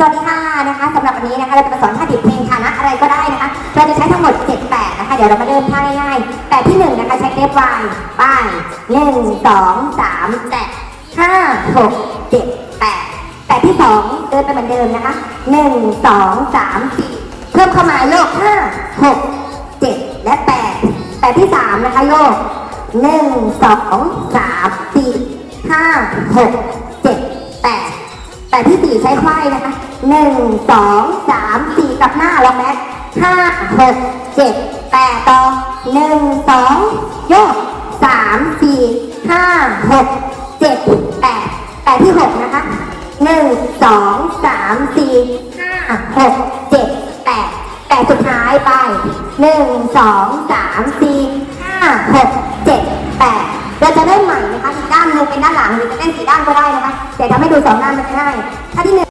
สวัสดีค่ะนะคะสำหรับวันนี้นะคะเราจะมาสอนท่าดิบเพลงฐานะอะไรก็ได้นะคะเราจะใช้ทั้งหมด 7 8 นะคะ เดี๋ยวเรามาเริ่มท่าง่ายๆแต่ที่ 1 นะคะใช้เทปวายป้าย1 2 3แตะ5 6 7 8แต่ที่ 2 เดินไปเหมือนเดิมนะคะ1 2 3 4เพิ่มเข้ามาโยก5 6 7และ8แต่ที่3นะคะโยก1 2 3 4 5 6 7 8 แต่ที่สี่ใช้ไขว้นะคะหนึ่งสองสามสี่กับหน้าลองแม็ห้าหกเจ็ดแปดต่อหนึ่งสองโยกสามสี่ห้าหกเจ็ดแปดแต่ที่หกนะคะหนึ่งสองสามสี่ห้าหกเจ็ดแปดแต่สุดท้ายไปหนึ่งสองสามสี่ห้าหก เราจะเริ่มใหม่นะคะอีกด้านหนึ่งเป็นด้านหลังหรือจะเล่นสีด้านก็ได้นะคะแต่ทำให้ดูสองด้านมันง่ายถ้าที่หนึ่ง